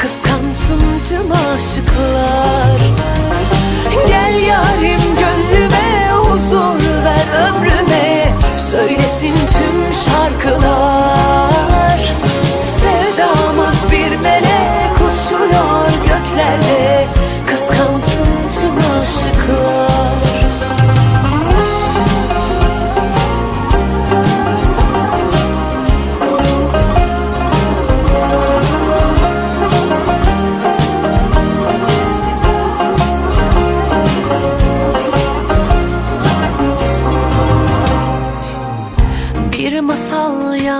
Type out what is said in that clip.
Kıskansın tüm aşıklar. masal yaz.